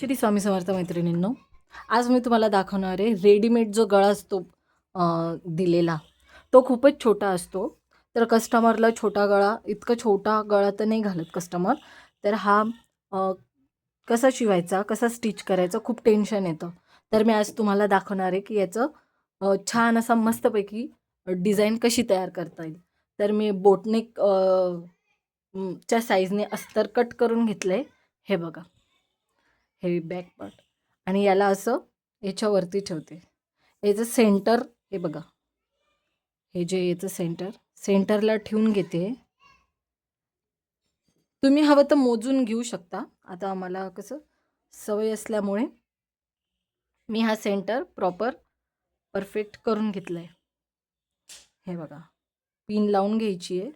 श्री स्वामी समर्थ मैत्रिणींनो आज मी तुम्हाला दाखवणार आहे रेडीमेड जो गळा असतो दिलेला तो खूपच छोटा असतो. तर कस्टमरला छोटा गळा इतका छोटा गळा तर नाही घालत कस्टमर तर हा कसा शिवायचा कसा स्टिच करायचा खूप टेन्शन येतं. तर मी आज तुम्हाला दाखवणार आहे की याचं छान असा मस्तपैकी डिझाईन कशी तयार करता येईल. तर मी बोटनेक च्या साईजने अस्तर कट करून घेतलं आहे हे बघा. हेवी बॅक पार्ट आणि याला असं याच्यावरती ठेवते. याचं सेंटर हे बघा. हे जे याचं सेंटर सेंटरला ठेवून घेते. तुम्ही हवं तर मोजून घेऊ शकता. आता आम्हाला कसं सवय असल्यामुळे मी हा सेंटर प्रॉपर परफेक्ट करून घेतला आहे हे बघा. पिन लावून घ्यायची आहे.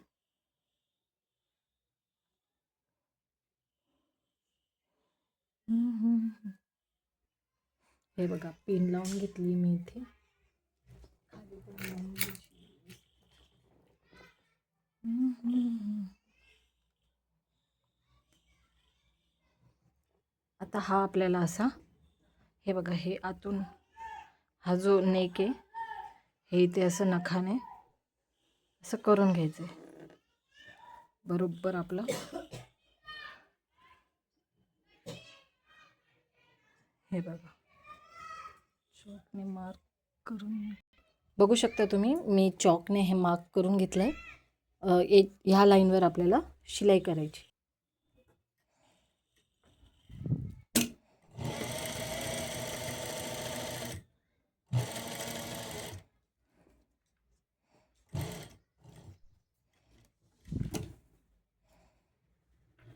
हे बघा पिन लावून घेतली मी इथे. खाली पण लावून आता हा आपल्याला असा हे बघा हे आतून हा जो नेक आहे हे इथे असं नखाने असं करून घ्यायचं आहे बरोबर आपलं. हे बघा. चॉकने मार्क करून बघू शकता तुम्ही मी चॉकने हे मार्क करून घेतलं आहे ह्या लाईनवर आपल्याला शिलाई करायची.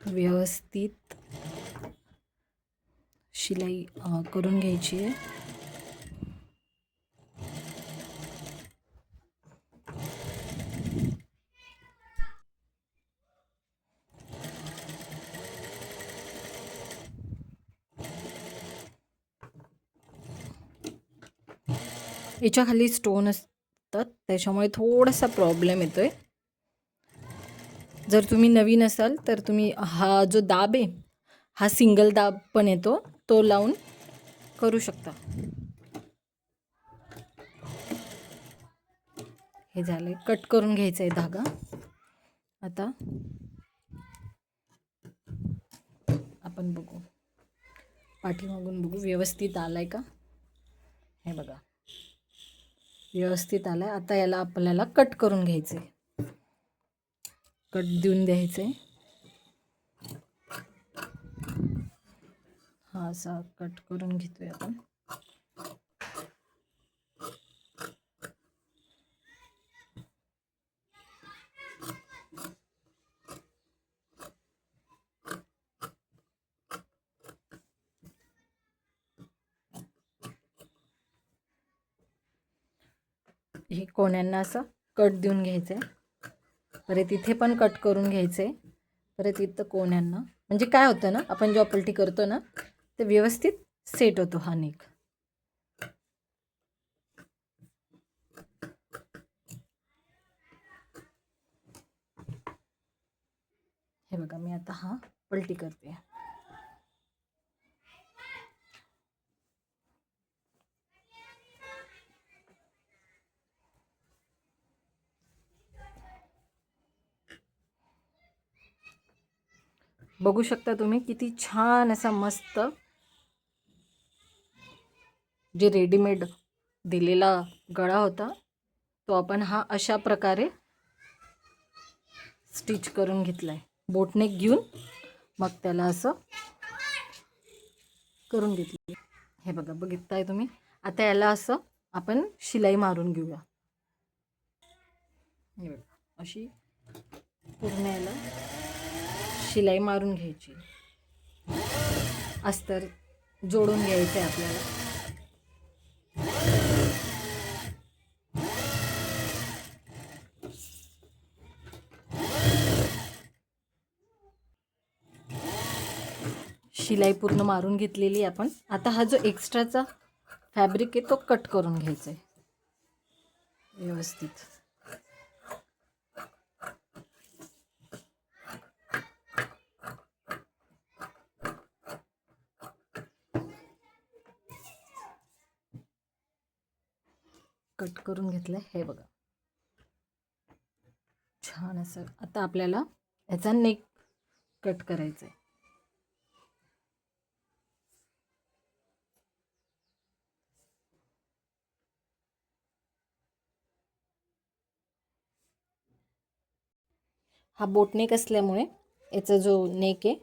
व्यवस्थित शिलाई करून घ्यायची आहे. याच्या खाली स्टोन असतात त्याच्यामुळे थोडासा प्रॉब्लेम येतो आहे जर तुम्ही नवीन असाल तर तुम्ही हा जो दाब आहे हा सिंगल दाब पण येतो. तो लावून करू शकता. हे झालं कट करून घ्यायचं आहे धागा. आता आपण बघू. पाठीमागून बघू. व्यवस्थित आला आहे का? हे बघा. व्यवस्थित आलाय. आता याला आपल्याला कट करून घ्यायचं आहे कट देऊन द्यायचं आहे हा असा कट करून घेतोय आपण. हे कोण्यांना असं कट देऊन घ्यायचं आहे परत इथे पण कट करून घ्यायचं आहे परत इथं कोण्यांना. म्हणजे काय होतं ना आपण जेव्हा पलटी करतो ना ते व्यवस्थित सेट हा नेक हे बघा आता हा पलटी करते. बघू शकता तुम्ही किती छान असा मस्त जे रेडीमेड दिलेला गळा होता तो आपण हा अशा प्रकारे स्टिच करून घेतला आहे बोटनेक घेऊन मग त्याला असं करून घेतली हे बघा बघितताय तुम्ही? आता याला असं आपण शिलाई मारून घेऊया. हे बघा अशी पूर्ण याला शिलाई मारून घ्यायची. अस्तर जोडून घ्यायचं आहे आपल्याला. शिलाई पूर्ण मारून घेतलेली आपण. आता हा जो एक्स्ट्राचा फॅब्रिक आहे तो कट करून घ्यायचा आहे. व्यवस्थित. कट करून घेतलं हे बघा. छान असं. आता आपल्याला याचा नेक कट करायचा आहे हा बोटनेक असल्यामुळे याचा जो नेक आहे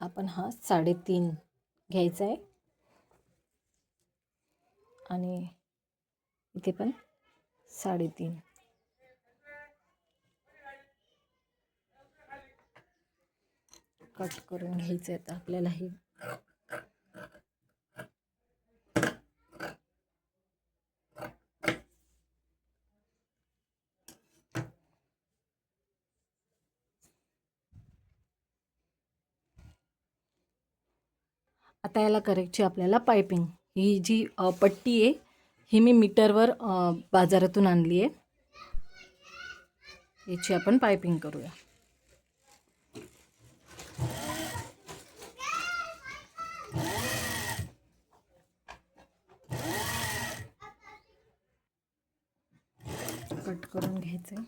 आपण हा साडेतीन घ्यायचा आहे. आणि इथे पण साडेतीन. कट करून घ्यायचं आहे आता आपल्याला हे. आता याला करायची आपल्याला पायपिंग. ही जी पट्टी आहे ही मी मीटरवर बाजारातून आणली आहे. याची आपण पायपिंग करूया. कट करून घ्यायचं आहे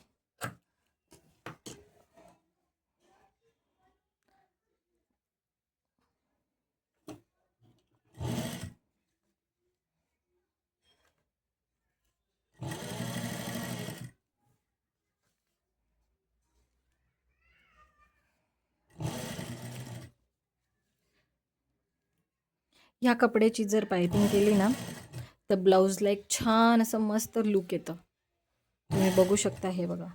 ह्या कपड्याची जर पायपिंग केली ना तर ब्लाऊजला एक छान असं मस्त लुक येतं. तुम्ही बघू शकता हे बघा.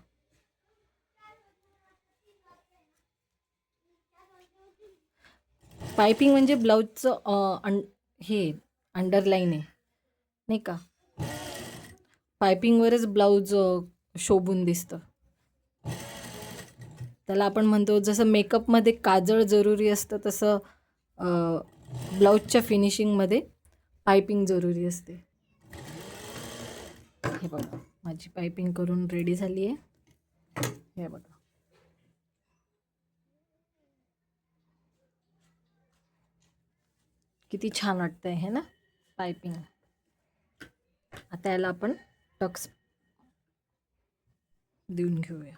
पायपिंग म्हणजे ब्लाऊजचं अं, हे अंडरलाईन आहे. नाही का? पायपिंगवरच ब्लाऊज शोभून दिसतं. त्याला आपण म्हणतो जसं मेकअपमध्ये काजळ जरुरी असतं तसं ब्लाऊजच्या फिनिशिंगमध्ये पायपिंग जरुरी असते. हे बघा माझी पायपिंग करून रेडी झाली आहे. हे बघा. किती छान वाटतंय हे ना? पायपिंग आता याला आपण टक्स देऊन घेऊया.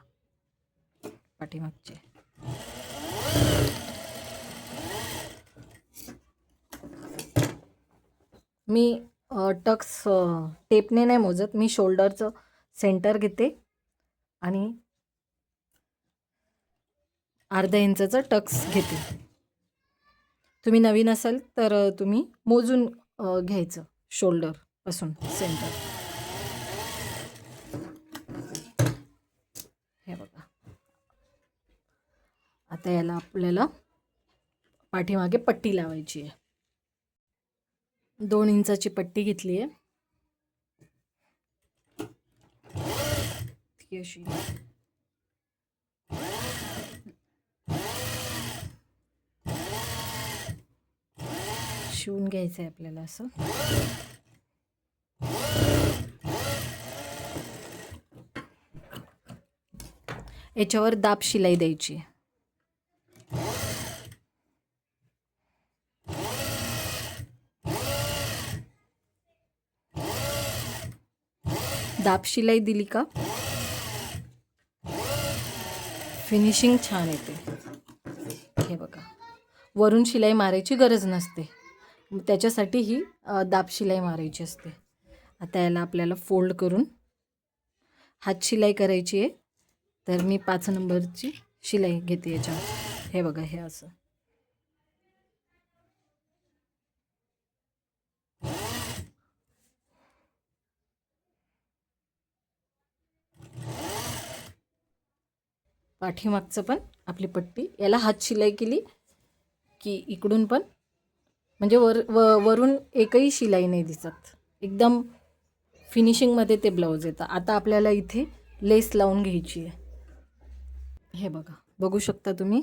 पाठीमागचे. मी टक्स टेपने नाही मोजत मी शोल्डरचं सेंटर घेते आणि अर्धा इंचाचं टक्स घेते. तुम्ही नवीन असाल तर तुम्ही मोजून घ्यायचं शोल्डरपासून सेंटर. हे बघा. आता याला आपल्याला पाठीमागे पट्टी लावायची आहे. दोन इंचाची पट्टी घेतली आहे. ती अशी. शिवून घ्यायचं आहे आपल्याला असं. याच्यावर दाब शिलाई द्यायची. दाब शिलाई दिली का? फिनिशिंग छान येते. हे बघा. वरून शिलाई मारायची गरज नसते. त्याच्यासाठी ही दाब शिलाई मारायची असते. आता याला आपल्याला फोल्ड करून हात शिलाई करायची आहे. तर मी पाच नंबरची शिलाई घेते याच्यावर. हे बघा हे असं. पाठीमागचं पण आपली पट्टी याला हात शिलाई केली की इकडून पण म्हणजे वर व वरून एकही शिलाई नाही दिसत. एकदम फिनिशिंगमध्ये ते ब्लाऊज येतं. आता आपल्याला इथे लेस लावून घ्यायची आहे. हे बघा बघू शकता तुम्ही.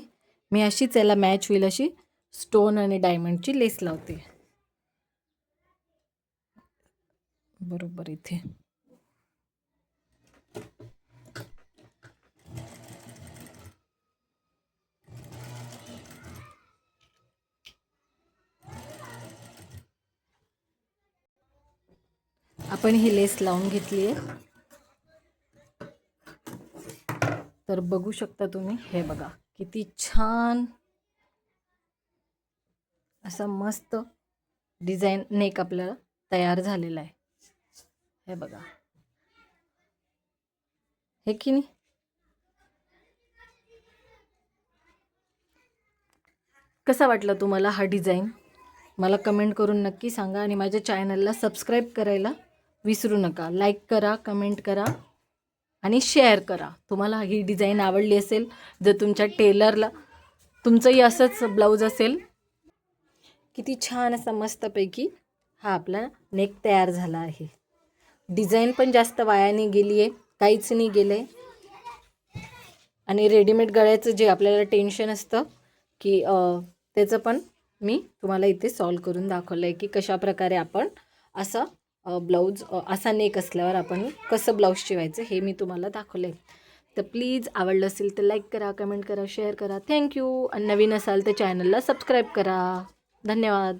मी अशीच याला मॅच होईल अशी स्टोन आणि डायमंडची लेस लावते. बरोबर इथे. आपण ही लेस लावून घेतली आहे. तर बघू शकता तुम्ही हे बघा किती छान असा मस्त डिझाईन नेक आपल्याला तयार झालेला आहे. हे बघा. हे की नाही? कसा वाटला तुम्हाला हा डिझाईन? मला कमेंट करून नक्की सांगा आणि माझ्या चॅनलला सबस्क्राईब करायला विसरू नका. लाईक करा कमेंट करा आणि शेअर करा. तुम्हाला ही डिझाईन आवडली असेल जर तुमच्या टेलरला तुमचंही असंच ब्लाऊज असेल. किती छान असा मस्तपैकी हा आपला नेक तयार झाला आहे. डिझाईन पण जास्त वायाने गेली आहे काहीच नाही गेलं आहे आणि रेडीमेड गळ्याचं जे आपल्याला टेन्शन असतं की त्याचं पण मी तुम्हाला इथे सॉल्व करून दाखवलं आहे की कशा प्रकारे आपण असं ब्लाऊज असा नेक असल्यावर आपण कसं ब्लाऊज शिवायचं हे मी तुम्हाला दाखवलं आहे तर प्लीज आवडलं असेल तर लाईक करा कमेंट करा शेअर करा. थँक्यू आणि नवीन असाल तर चॅनलला सबस्क्राईब करा. धन्यवाद.